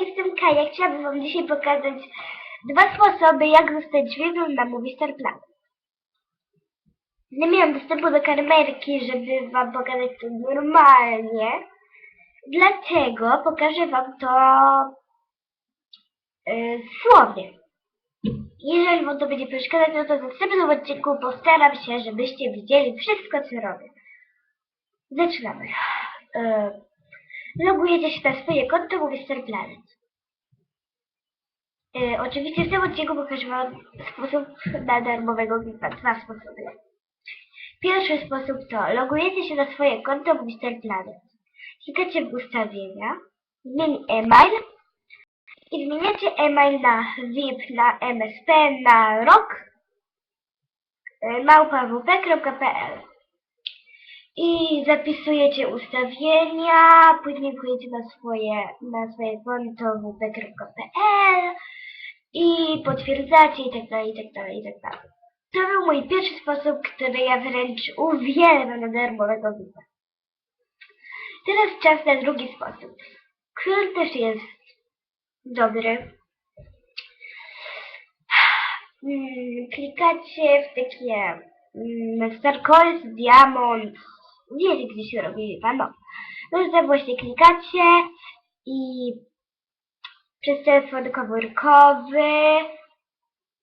Jestem Kaja. Chciałabym Wam dzisiaj pokazać dwa sposoby, jak zostać dźwignią na Movie Star Plan. Nie miałam dostępu do kamerki, żeby Wam pokazać to normalnie. Dlatego pokażę Wam to yy, słownie. Jeżeli Wam to będzie przeszkadzać, no to w następnym odcinku postaram się, żebyście widzieli wszystko, co robię. Zaczynamy. Yy, logujecie się na swoje konto Movie Star Planet. Oczywiście w tym odcinku pokażę Wam sposób na darmowego gifa. Dwa sposoby. Pierwszy sposób to logujecie się na swoje konto w Mr. Planet. Klikacie w ustawienia, zmień e-mail i zmieniacie e-mail na VIP, na MSP, na rok y, małpawp.pl i zapisujecie ustawienia, później wchodzicie na swoje, na swoje konto wp.pl i potwierdzacie i tak dalej, i tak dalej, i tak dalej. To był mój pierwszy sposób, który ja wręcz uwielbiam na darmowego VIP. Teraz czas na drugi sposób, który też jest dobry. Mm, Klikacie w takie mm, Starcoins, Diamond, wiecie gdzie się robi VIPa, no. To właśnie klikacie i przez telefon komórkowy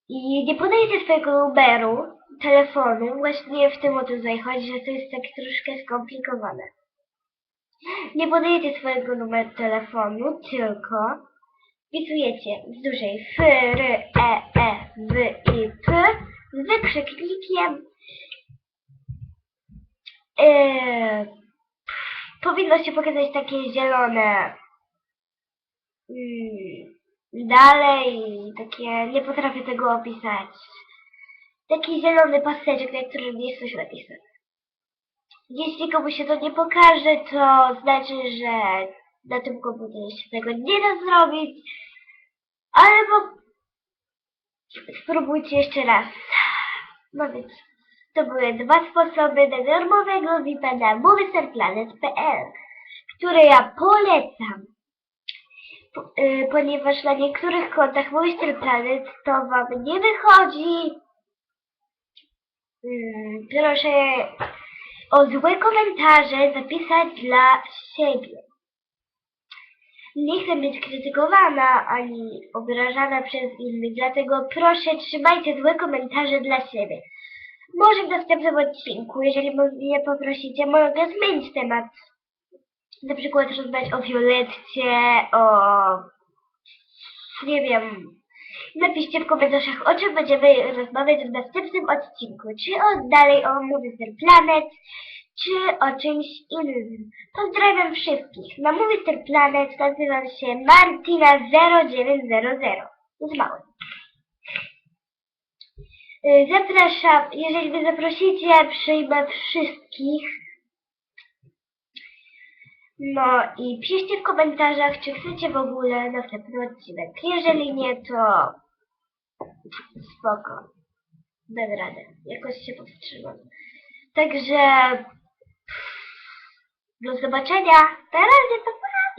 i nie podajecie swojego numeru telefonu. Właśnie w tym o to tutaj chodzi, że to jest tak troszkę skomplikowane. Nie podajecie swojego numeru telefonu, tylko wpisujecie z dużej F, R, E, E, W i P z wykrzyknikiem. Yy, powinno się pokazać takie zielone. Mm, dalej, takie, nie potrafię tego opisać. Taki zielony paseczek, na którym jest coś napisane. Jeśli komuś się to nie pokaże, to znaczy, że na tym komputerze się tego nie da zrobić. Albo spróbujcie jeszcze raz. No więc to były dwa sposoby darmowego VIP-a na moviestarplanet.pl, które ja polecam. Po- y, Ponieważ na niektórych kontach Movistar Planet to wam nie wychodzi. Mm, Proszę o złe komentarze zapisać dla siebie. Nie chcę być krytykowana ani obrażana przez innych, dlatego proszę trzymajcie złe komentarze dla siebie. Może w następnym odcinku, jeżeli mnie poprosicie, mogę zmienić temat. Na przykład rozmawiać o Violetcie, o... nie wiem. Napiszcie w komentarzach, o czym będziemy rozmawiać w następnym odcinku. Czy o, dalej o Movie Star Planet, czy o czymś innym. Pozdrawiam wszystkich. Na Movie Star Planet nazywam się Martina0900. Z małym. Y, Zapraszam, jeżeli wy zaprosicie, przyjmę wszystkich. No i piszcie w komentarzach, czy chcecie w ogóle następny odcinek. Jeżeli nie, to spoko. Dam radę. Jakoś się powstrzymam. Także do zobaczenia. Na razie, to pa!